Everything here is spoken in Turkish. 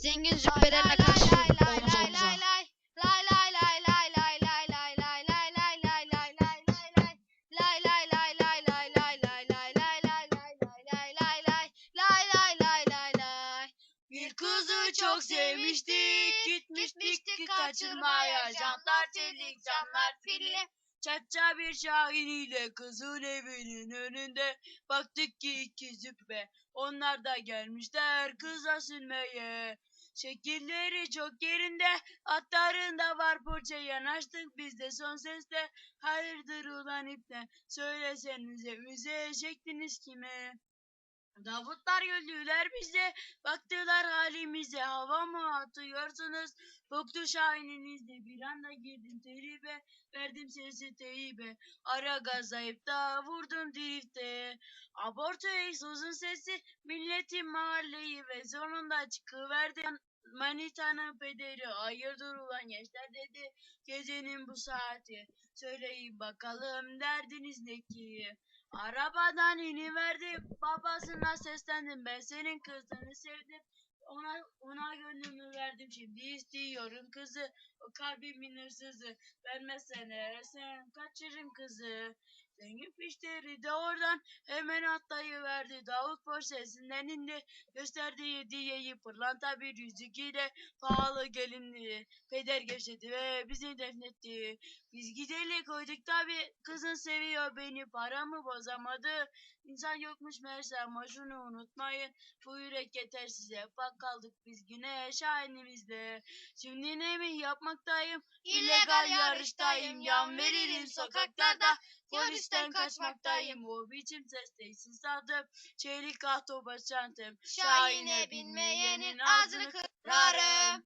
Zengin züppelerle karşı omuz omuza. çok sevmiştik Gitmiştik kaçırmaya Canlar çelik canlar film Çatça bir şairiyle kızın evinin önünde Baktık ki iki züppe Onlar da gelmişler kıza sürmeye Şekilleri çok yerinde, atlarında var porça yanaştık biz de son sesle. Hayırdır ulan ipne, söylesenize müze çektiniz kime? Davutlar güldüler bize, baktılar halimize, hava mı atıyorsunuz? Boktu şahininizde bir anda girdim tribe, verdim sesi teybe. Ara gazayıp da vurdum drifte. Abortu egzozun sesi, milletin mahalleyi ve sonunda çıkıverdi. Manitanın pederi, hayırdır ulan gençler? dedi, gecenin bu saati. Söyleyin bakalım derdiniz ne ki? Arabadan iniverdi. Babasına seslendim. Ben senin kızını sevdim. Ona ona gönlümü verdim. Şimdi istiyorum kızı. O kalbimin hırsızı. Vermezsen sen kaçırırım kızı Zengin fişleri de oradan hemen atlayıverdi. Davut poşetinden indi. Gösterdi hediyeyi pırlanta bir yüzük ile pahalı gelinliği. Peder gevşedi ve bizi defnetti. Biz gideli koyduk tabi kızın seviyor beni paramı bozamadı. İnsan yokmuş meğerse ama şunu unutmayın. Bu yürek yeter size. Bak kaldık biz yine şahinimizde. Şimdi ne mi yapmaktayım? İllegal yarıştayım, yan veririm sokaklarda, Polisten kaçmaktayım. O biçim ses değilsin sadım. Çelik ahtoba çantım. Şahine binmeyenin ağzını kırarım.